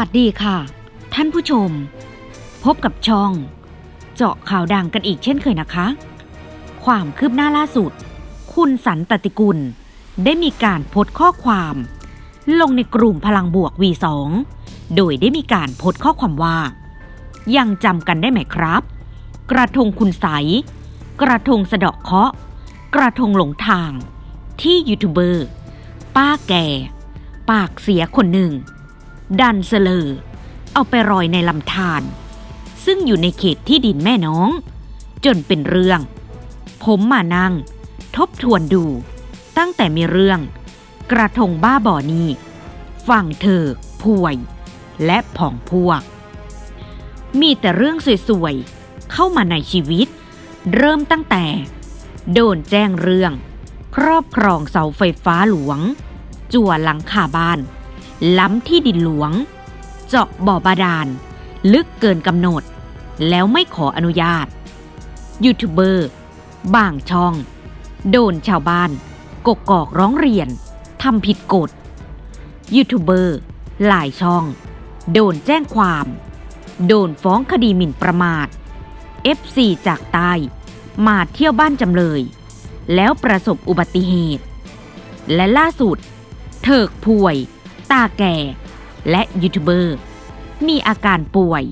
สวัสดีค่ะ ท่านผู้ชม พบกับช่อง เจาะข่าวดังกันอีกเช่นเคยนะคะ ความคืบหน้าล่าสุด คุณสันตติกุล ได้มีการโพสต์ข้อความ ลงในกลุ่มพลังบวก V2 โดยได้มีการโพสต์ข้อความว่า ยังจำกันได้ไหมครับ กระทงคุณใส กระทงสะเดาะเคาะ กระทงหลงทาง ที่ยูทูบเบอร์ ป้าแก่ ปากเสียคนหนึ่ง ดันเสลอ เอาไปรอยในลำธารซึ่งอยู่ในเขตที่ดินแม่น้อง จนเป็นเรื่อง ผมมานั่ง ทบทวนดู ตั้งแต่มีเรื่อง กระทงบ้าบ่อนี้ฝั่งเธอป่วย และผองพวก มีแต่เรื่องสวยๆ เข้ามาในชีวิต เริ่มตั้งแต่ โดนแจ้งเรื่อง ครอบครองเสาไฟฟ้าหลวง จั่วหลังคาบ้าน ล้ำที่ดินหลวง เจาะบ่อบาดาล ลึกเกินกำหนด แล้วไม่ขออนุญาต ยูทูบเบอร์ บางช่อง โดนชาวบ้าน กกอกร้องเรียนทำผิดกฎ ยูทูบเบอร์ หลายช่อง โดนแจ้งความ โดนฟ้องคดีหมิ่นประมาท FC จากใต้มาเที่ยวบ้านจำเลย แล้วประสบอุบัติเหตุ และล่าสุด เถิกป่วย ตาแก่ และยูทูบเบอร์ มีอาการป่วย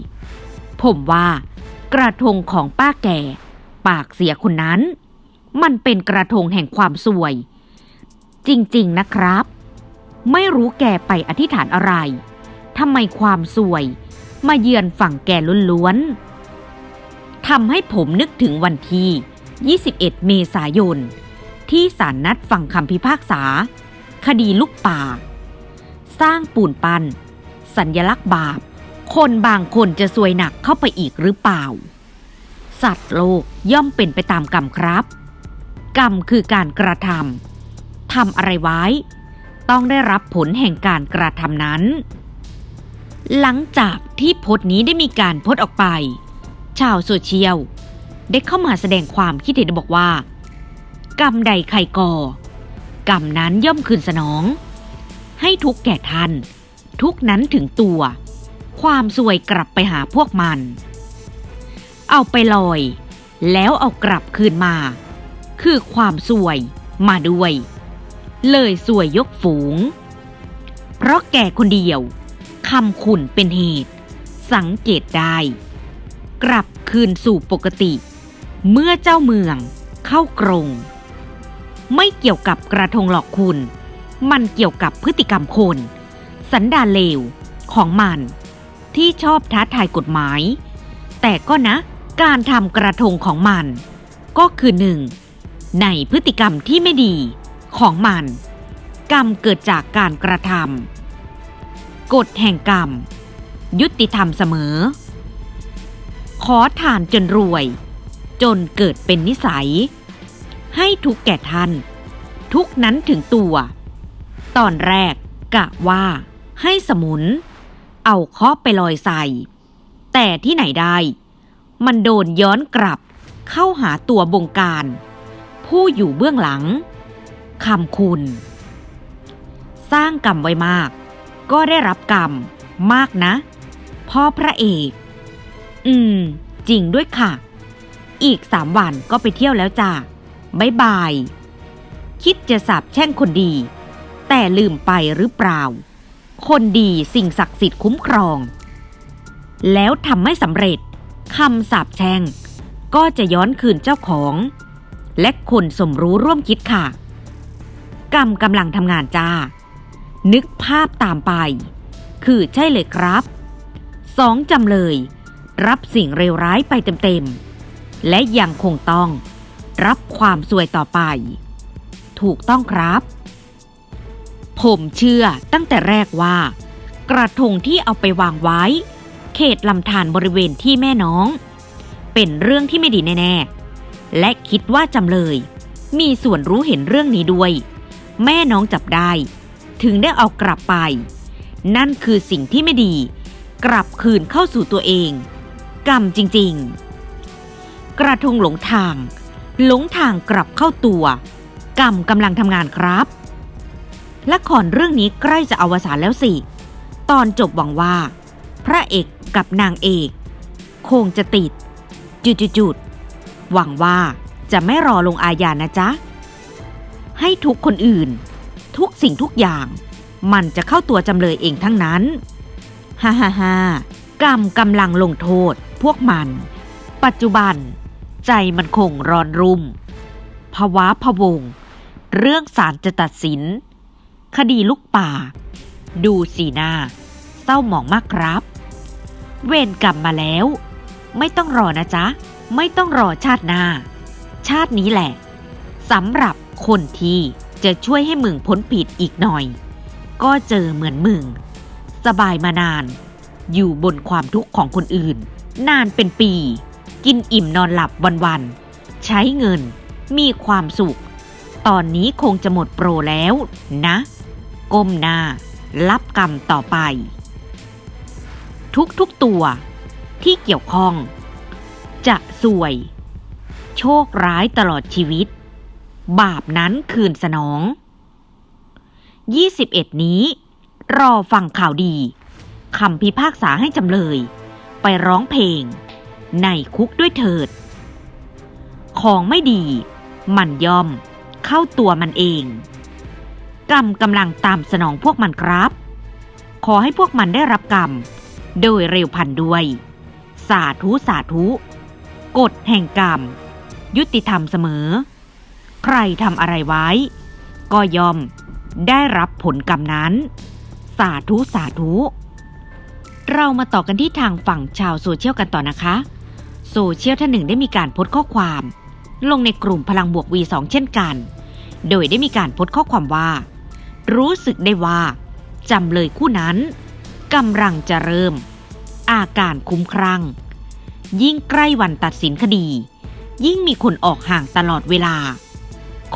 ผมว่ากระทงของป้าแก่ ปากเสียคนนั้น มันเป็นกระทงแห่งความสวย จริง ๆ นะครับ ไม่รู้แกไปอธิษฐานอะไรทำไมความสวย มาเยือนฝั่งแกล้วนๆทำให้ผมนึกถึงวันที่ 21 เมษายน ที่ศาลนัดฟังคำพิพากษา คดีลูกป่า สร้างปูนปัน สัญญลักษณ์บาป คนบางคนจะซวยหนักเข้าไปอีกหรือเปล่า สัตว์โลกย่อมเป็นไปตามกรรมครับ กรรมคือการกระทำทำอะไรไว้ ต้องได้รับผลแห่งการกระทำนั้น หลังจากที่โพสต์นี้ได้มีการโพสต์ออกไป ชาวโซเชียลได้เข้ามาแสดงความคิดเห็นบอกว่า กรรมใดใครก่อ กรรมนั้นย่อมคืนสนอง ให้ทุกแก่ท่าน ทุกนั้นถึงตัว ความสวยกลับไปหาพวกมัน เอาไปลอย แล้วเอากลับคืนมา คือความสวยมาด้วย เลยสวยยกฝูง เพราะแก่คนเดียวคำขุนเป็นเหตุ สังเกตได้ กลับคืนสู่ปกติ เมื่อเจ้าเมืองเข้ากรง ไม่เกี่ยวกับกระทงหลอกคุณ มันเกี่ยวกับพฤติกรรมคน สันดาเลวของมัน ที่ชอบท้าทายกฎหมาย แต่ก็นะการทำกระทงของมัน ก็คือหนึ่งในพฤติกรรมที่ไม่ดีของมัน กรรมเกิดจากการกระทำกฎแห่งกรรม ยุติธรรมเสมอ ขอทานจนรวย จนเกิดเป็นนิสัย ให้ทุกแก่ท่าน ทุกนั้นถึงตัว ตอนแรกกะว่า ให้สมุน เอาเคาะไปลอยใส่ แต่ที่ไหนได้ มันโดนย้อนกลับเข้าหาตัวบงการ ผู้อยู่เบื้องหลังคำคุณ สร้างกรรมไว้มาก ก็ได้รับกรรมมากนะ พ่อพระเอก อืม จริงด้วยค่ะ อีกสามวันก็ไปเที่ยวแล้วจ้าบ๊ายบาย คิดจะสาบแช่งคนดี แต่ลืมไปหรือเปล่า คนดีสิ่งศักดิ์สิทธิ์คุ้มครอง แล้วทำไม่สำเร็จคำสาบแช่งก็จะย้อนคืนเจ้าของ และคนสมรู้ร่วมคิดค่ะ กรรมกำลังทำงานจ้า นึกภาพตามไป คือใช่เลยครับสองจำเลย รับสิ่งเลวร้ายไปเต็มๆ และยังคงต้อง รับความสวยต่อไป ถูกต้องครับ ผมเชื่อตั้งแต่แรกว่า กระทงที่เอาไปวางไว้ เขตลำธารบริเวณที่แม่น้อง เป็นเรื่องที่ไม่ดีแน่ๆ และคิดว่าจำเลย มีส่วนรู้เห็นเรื่องนี้ด้วย แม่น้องจับได้ ถึงได้เอากลับไป นั่นคือสิ่งที่ไม่ดี กลับคืนเข้าสู่ตัวเอง กรรมจริงๆ กระทงหลงทาง หลงทางกลับเข้าตัว กรรมกำลังทำงานครับ ละครเรื่องนี้ใกล้จะอวสานแล้วสิ ตอนจบหวังว่า พระเอกกับนางเอก คงจะติด จุดๆหวังว่าจะไม่รอลงอาญานะจ๊ะ ให้ทุกคนอื่น ทุกสิ่งทุกอย่าง มันจะเข้าตัวจำเลยเองทั้งนั้น ฮ่าฮ่าฮ่ากรรมกำลังลงโทษพวกมัน ปัจจุบัน ใจมันคงร้อนรุ่มภาวะพะวง เรื่องศาลจะตัดสิน คดีลูกป่า ดูสีหน้า เศร้าหมองมากครับ เวรกรรมมาแล้ว ไม่ต้องรอนะจ๊ะ ไม่ต้องรอชาติหน้า ชาตินี้แหละสำหรับคนที่จะช่วยให้มึงพ้นผิดอีกหน่อย ก็เจอเหมือนมึง สบายมานาน อยู่บนความทุกข์ของคนอื่น นานเป็นปี กินอิ่มนอนหลับวันๆ ใช้เงิน มีความสุข ตอนนี้คงจะหมดโปรแล้วนะ ก้มหน้า รับกรรมต่อไป ทุกๆตัวที่เกี่ยวข้อง จะสวย โชคร้ายตลอดชีวิต บาปนั้นคืนสนอง 21 นี้ รอฟังข่าวดีคำพิพากษาให้จำเลย ไปร้องเพลง ในคุกด้วยเถิด ของไม่ดี มันย่อมเข้าตัวมันเอง กรรมกำลังตามสนองพวกมันครับ ขอให้พวกมันได้รับกรรม โดยเร็วพันด้วย สาธุสาธุ กฎแห่งกรรม ยุติธรรมเสมอ ใครทำอะไรไว้ ก็ยอมได้รับผลกรรมนั้น สาธุสาธุ เรามาต่อกันที่ทางฝั่งชาวโซเชียลกันต่อนะคะโซเชียลท่านหนึ่งได้มีการโพสต์ข้อความ ลงในกลุ่มพลังบวก V2 เช่นกัน โดยได้มีการโพสต์ข้อความว่า รู้สึกได้ว่าจำเลยคู่นั้นกำลังจะเริ่ม อาการคุ้มครั่ง ยิ่งใกล้วันตัดสินคดี ยิ่งมีคนออกห่างตลอดเวลา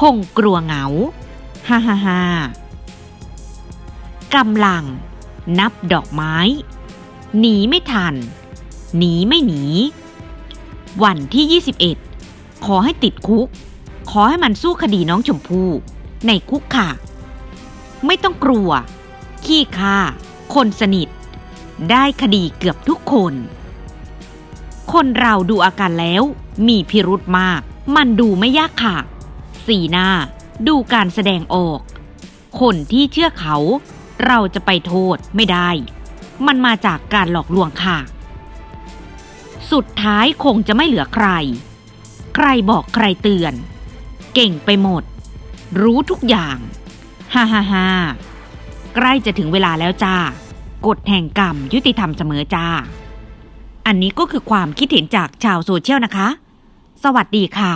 คงกลัวเหงาฮ่าฮ่าฮ่ากำลัง นับดอกไม้ หนีไม่ทัน หนีไม่หนี วันที่ 21 ขอให้ติดคุก ขอให้มันสู้คดีน้องชมพู่ในคุกค่ะ ไม่ต้องกลัว ขี้ค่า คนสนิท ได้คดีเกือบทุกคน คนเราดูอาการแล้ว มีพิรุธมาก มันดูไม่ยากค่ะ สีหน้า ดูการแสดงออก คนที่เชื่อเขา เราจะไปโทษไม่ได้ มันมาจากการหลอกลวงค่ะ สุดท้ายคงจะไม่เหลือใคร ใครบอกใครเตือน เก่งไปหมด รู้ทุกอย่าง ฮ่าฮ่าฮ่าใกล้จะถึงเวลาแล้วจ้ากฎแห่งกรรมยุติธรรมเสมอจ้า อันนี้ก็คือความคิดเห็นจากชาวโซเชียลนะคะ สวัสดีค่ะ